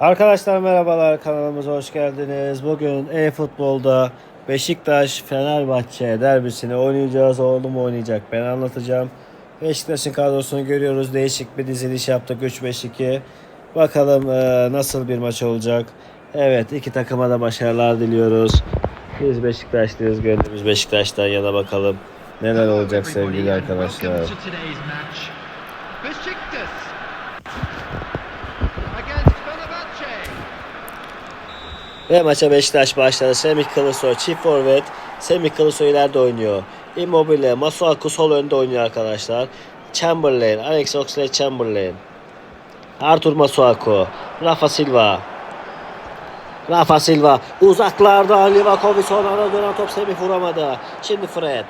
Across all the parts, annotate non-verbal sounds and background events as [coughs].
Arkadaşlar merhabalar kanalımıza hoş geldiniz. Bugün e-futbolda Beşiktaş Fenerbahçe derbisini oynayacağız. Oğlum oynayacak. Ben anlatacağım. Beşiktaş'ın kadrosunu görüyoruz. Değişik bir diziliş yaptık 3-5-2. Bakalım e, nasıl bir maç olacak. Evet iki takıma da başarılar diliyoruz. Biz Beşiktaşlıyız. Gönlümüz Beşiktaş'tan yana bakalım. Neler olacak sevgili arkadaşlar. Ve maça Beşiktaş başladı. Semih Kılıçsoy çift forvet. Semih Kılıçsoy ileride oynuyor. Immobile, Masuaku sol önde oynuyor arkadaşlar. Chamberlain, Alex Oxlade-Chamberlain. Artur Masuaku, Rafa Silva. Rafa Silva uzaklarda Livakovic son anda dönen top Semih vuramadı. Şimdi Fred.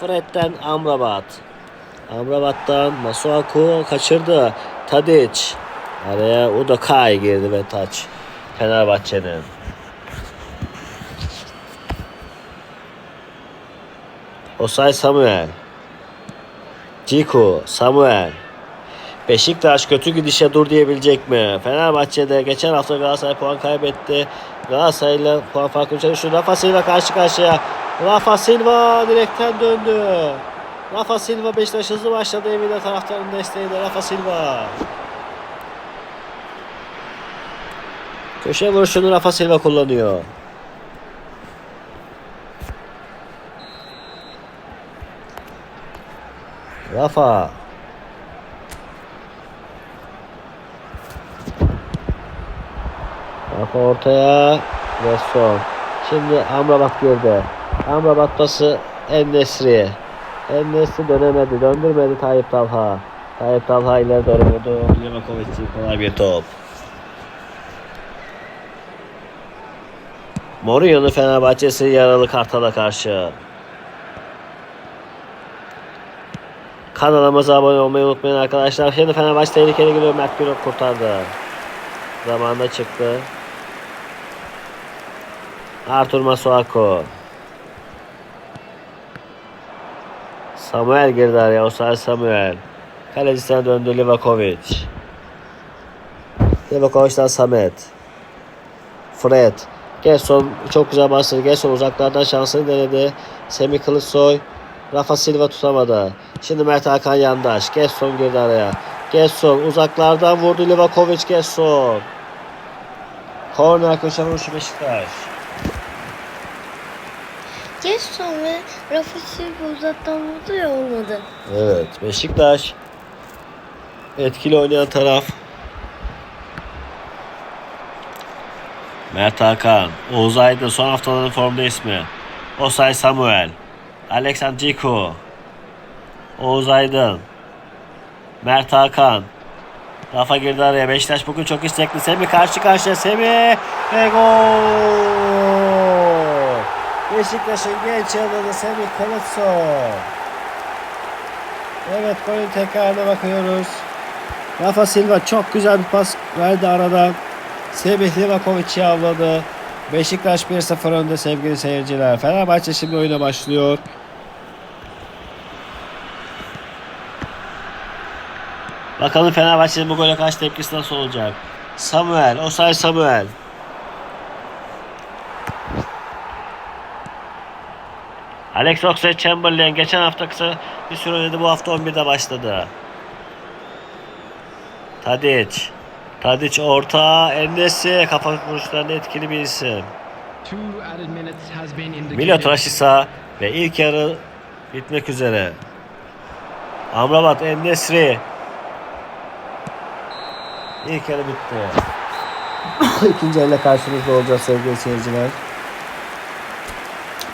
Fred'den Amrabat. Amrabat'tan Masuaku kaçırdı. Tadic. Araya Udokay girdi ve taç. Fenerbahçe'nin. Osay Samuel. Ciku, Samuel. Beşiktaş kötü gidişe dur diyebilecek mi? Fenerbahçe'de geçen hafta Galatasaray puan kaybetti. Galatasaray'la puan farkını çalışıyor. Rafa Silva karşı karşıya. Rafa Silva direkten döndü. Rafa Silva Beşiktaş hızlı başladı evinde taraftarın desteğiyle. Rafa Silva. Köşe vuruşunu Rafa Silva kullanıyor. Rafa. Rafa ortaya ve son. Şimdi Amrabat girdi. Amrabat pası En-Nesri. En-Nesri dönemedi, döndürmedi Tayyip Talha. Tayyip Talha ileri doğru vurdu. Livakovic kolay bir top. Mourinho'nun Fenerbahçesi yaralı Kartal'a karşı. Kanalımıza abone olmayı unutmayın arkadaşlar. Şimdi Fenerbahçe tehlikeli giriyor. Mert Günok kurtardı. Zamanında çıktı. Artur Masuaku. Samuel girdi araya. Osay Samuel. Kalecisine döndü Livakovic. Livakovic'den Samet. Fred. Gerson çok güzel bastırdı. Gerson uzaklardan şansını denedi. Semih Kılıçsoy. Rafa Silva tutamadı. Şimdi Mert Hakan yandaş. Gerson girdi araya. Gerson uzaklardan vurdu Livakovic Gerson. Korner köşe vuruşu Beşiktaş. Gerson ve Rafa Silva uzaktan vurdu ya olmadı. Evet Beşiktaş etkili oynayan taraf. Mert Hakan, Oğuz Aydın son haftaların formda ismi. Osay Samuel, Alexander Ciku, Oğuz Aydın, Mert Hakan, Rafa girdi araya. Beşiktaş bugün çok istekli. Semih karşı karşıya. Semih ve gol. Beşiktaş'ın genç yıldızı Semih Kılıçsoy. Evet golün tekrarına bakıyoruz. Rafa Silva çok güzel bir pas verdi aradan. Semih Livakovic'i avladı. Beşiktaş 1-0 önde sevgili seyirciler. Fenerbahçe şimdi oyuna başlıyor. Bakalım Fenerbahçe'nin bu gole karşı tepkisi nasıl olacak? Samuel, Osay Samuel. Alex Oxlade-Chamberlain geçen hafta kısa bir süre oynadı. Bu hafta 11'de başladı. Tadic. Tadic orta. Endesi. Kafa vuruşlarında etkili bir isim. Two added minutes has been indicated. Milot Rashica ve ilk yarı bitmek üzere. Amrabat Endesri. İlk yarı bitti. [coughs] İkinci elle karşınızda olacağız sevgili seyirciler.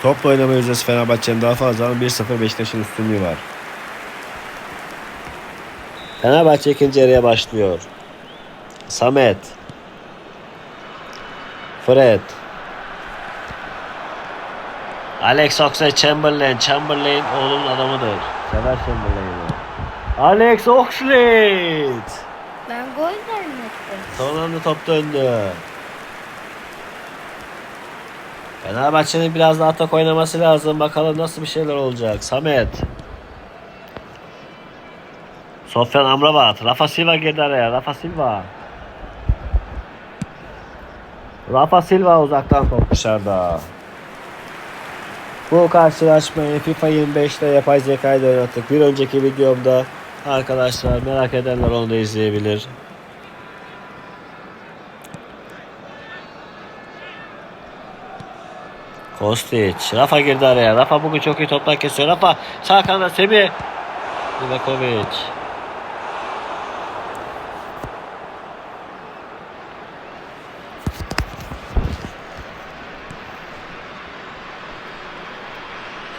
Topla oynama yüzdesi Fenerbahçe'nin daha fazla ama 1-0 Beşiktaş'ın üstünlüğü var. Fenerbahçe ikinci yarıya başlıyor. Samet. Fred. Alex Oxlade-Chamberlain. Chamberlain oğlunun adamıdır. Sever Chamberlain'i. Alex Oxlade. Ben gol zannettim. Son anda top döndü. Fenerbahçe'nin biraz daha atak oynaması lazım. Bakalım nasıl bir şeyler olacak. Samet. Sofyan Amrabat. Rafa Silva girdi araya. Rafa Silva. Rafa Silva uzaktan top dışarıda. Bu karşılaşmayı FIFA 25'te yapay zekayla oynattık. Bir önceki videomda arkadaşlar merak edenler onu da izleyebilir. Kostić. Rafa girdi araya. Rafa bugün çok iyi toplar kesiyor. Rafa sağ kanada Semih. Livakovic.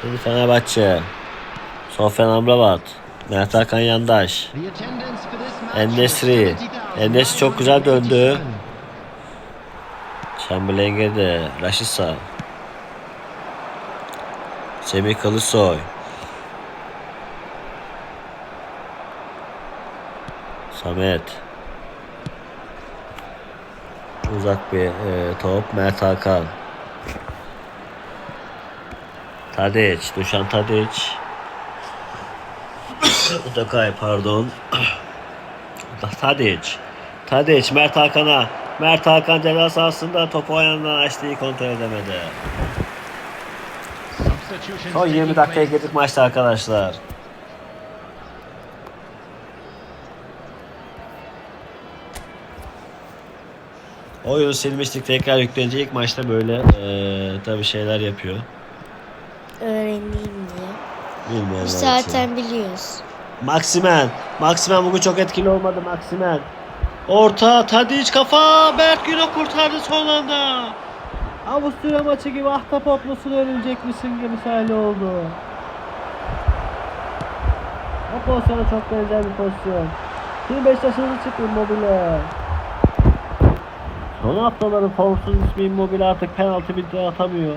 Şimdi Fenerbahçe. Sofyan Amrabat. Mert Hakan Yandaş. 70,000. En-Nesyri çok güzel döndü. Chamberlain girdi. Rashica. Semih Kılıçsoy. Samet. Uzak bir e, top. Mert Hakan. Tadic. Dušan Tadic. Udakay pardon. Tadic. Tadic Mert Hakan'a. Mert Hakan ceza sahasında topu ayağından açtı iyi kontrol edemedi. Son 20 taking dakikaya girdik maçta arkadaşlar. Oyunu silmiştik tekrar yükleyince ilk maçta böyle eee tabi şeyler yapıyor. Öğreneyim diye. Bilmiyorum. Biz zaten biliyoruz. Maximen. Maximen bugün çok etkili olmadı Maximen. Orta Tadic kafa. Berk Günok kurtardı son anda. Avusturya maçı gibi ahtapot musun örülecek misin gibi misali oldu. O pozisyona çok benzer bir pozisyon. Şimdi Beşiktaş'ın çıktı Immobile. Son haftaların formsuz ismi Immobile artık penaltı bile atamıyor.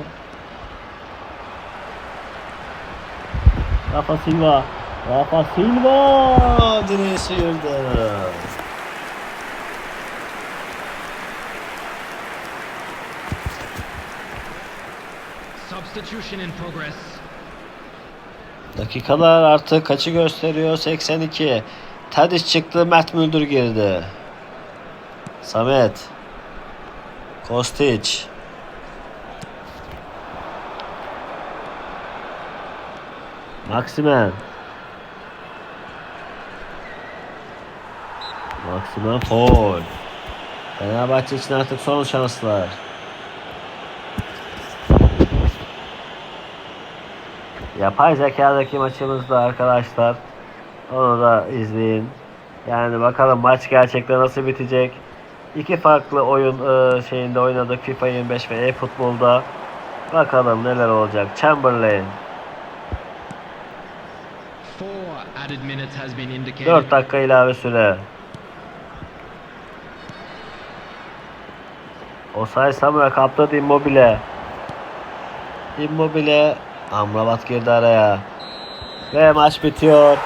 Rafa Silva. Rafa Silva direği sıyırdı. Substitution in progress. Dakikalar artık kaçı gösteriyor? 82. Tadic çıktı, Mert Müldür girdi. Samet. Kostić. Maximen. Maximen foul. Fenerbahçe için artık son şanslar. Yapay zekadaki maçımızda arkadaşlar. Onu da izleyin. Yani bakalım maç gerçekten nasıl bitecek. İki farklı oyun e, şeyinde oynadık FIFA 25 ve e-futbolda. Bakalım neler olacak. Chamberlain added minutes has been indicated. 4 dakika ilave süre. Osay Samuel kaptırdı Immobile. Immobile Amrabat girdi araya. Ve maç bitiyor.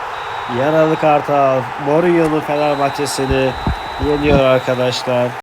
Yaralı Kartal Mourinho'nun Fenerbahçe'sini yeniyor arkadaşlar.